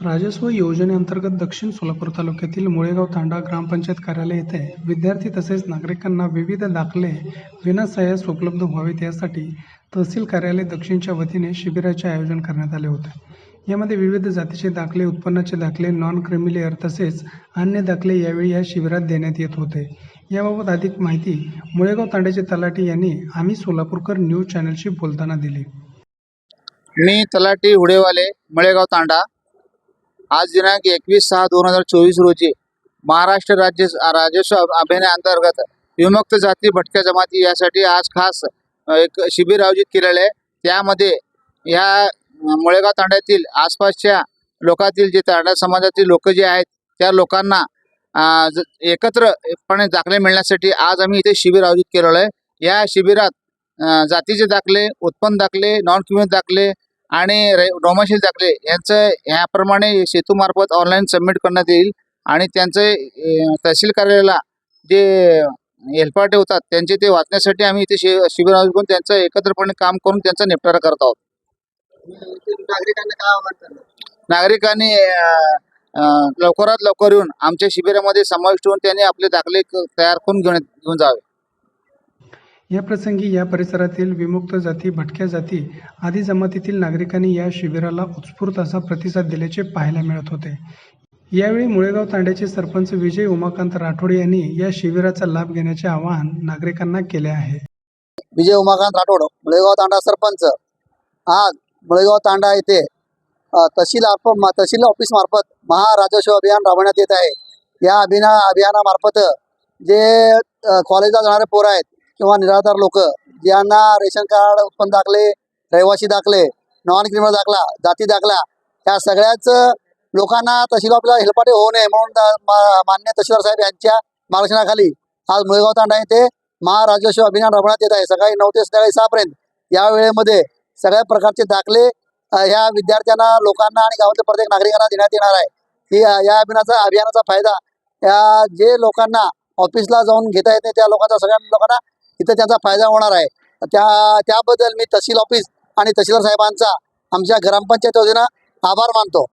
राजस्व योजनेअंतर्गत दक्षिण सोलापूर तालुक्यातील मुळेगाव तांडा ग्रामपंचायत कार्यालय येथे विद्यार्थी तसेच नागरिकांना विविध दाखले विनासायास उपलब्ध व्हावेत यासाठी तहसील कार्यालय दक्षिणच्या वतीने शिबिराचे आयोजन करण्यात आले होते. यामध्ये विविध जातीचे दाखले उत्पन्नाचे दाखले नॉन क्रिमिलेअर तसेच अन्य दाखले यावेळी या शिबिरात देण्यात येत होते. याबाबत अधिक माहिती मुळेगाव तांड्याचे तलाठी यांनी आम्ही सोलापूरकर न्यूज चॅनलशी बोलताना दिली. मी तलाठी हुडेवाले मुळेगाव तांडा. आज दिनांक एकवीस सहा दोन हजार चोवीस रोजी महाराष्ट्र राज्य राजस्व अभियानाअंतर्गत विमुक्त जाती भटक्या जमाती यासाठी आज खास एक शिबिर आयोजित केलेलं आहे. त्यामध्ये या मुळेगाव तांड्यातील आसपासच्या लोकातील जे तांडा समाजातील लोक जे आहेत त्या लोकांना एकत्रपणे दाखले मिळण्यासाठी आज आम्ही इथे शिबिर आयोजित केलेलं आहे. या शिबिरात जातीचे दाखले उत्पन्न दाखले नॉन क्रिमिनल दाखले आणि डोमेशील दाखले यांचं ह्याप्रमाणे सेतूमार्फत ऑनलाईन सबमिट करण्यात येईल. आणि त्यांचे तहसील कार्यालयाला जे हेलपाटे होतात त्यांचे ते वाचण्यासाठी आम्ही इथे शि शिबिर आयोजित करून त्यांचं एकत्रपणे काम करून त्यांचा निपटारा करत आहोत. नागरिकांना लवकरात लवकर येऊन आमच्या शिबिरामध्ये समाविष्ट होऊन त्यांनी आपले दाखले तयार करून घेऊन घेऊन जावे. या प्रसंगी या परिसरातील विमुक्त जाती भटक्या जाती आदी जमातीतील नागरिकांनी या शिबिराला उत्स्फूर्त असा प्रतिसाद दिल्याचे पाहायला मिळत होते. यावेळी मुळेगाव तांड्याचे सरपंच विजय उमाकांत राठोड यांनी या शिबिराचा लाभ घेण्याचे आवाहन नागरिकांना केले आहे. विजय उमाकांत राठोड मुळेगाव तांडा सरपंच. आज मुळेगाव तांडा येथे तहसील आप- तहसील ऑफिस मार्फत महाराजस्व अभियान राबवण्यात येत आहे. या अभिना अभियानामार्फत जे कॉलेजला जाणारे पोरं आहेत किंवा निराधार लोक ज्यांना रेशन कार्ड उत्पन्न दाखले रहिवासी दाखले नॉन क्रिमिनल दाखला जाती दाखला या सगळ्याच लोकांना तहसील आपल्याला हेलपाटे होऊ नये म्हणून मान्य तहसीलदार साहेब यांच्या मार्गदर्शनाखाली आज मुळेगाव तांडा येथे महाराजस्व अभियान राबवण्यात येत आहे. सकाळी नऊ ते सकाळी सहापर्यंत या वेळेमध्ये सगळ्या प्रकारचे दाखले ह्या विद्यार्थ्यांना लोकांना आणि गावातील प्रत्येक नागरिकांना देण्यात येणार आहे. ही या अभियानाचा अभियानाचा फायदा या जे लोकांना ऑफिसला जाऊन घेता येते त्या लोकांचा सगळ्या लोकांना इथं त्याचा फायदा होणार आहे. त्या त्याबद्दल मी तहसील ऑफिस आणि तहसीलदार साहेबांचा आमच्या ग्रामपंचायत वतीनं आभार मानतो.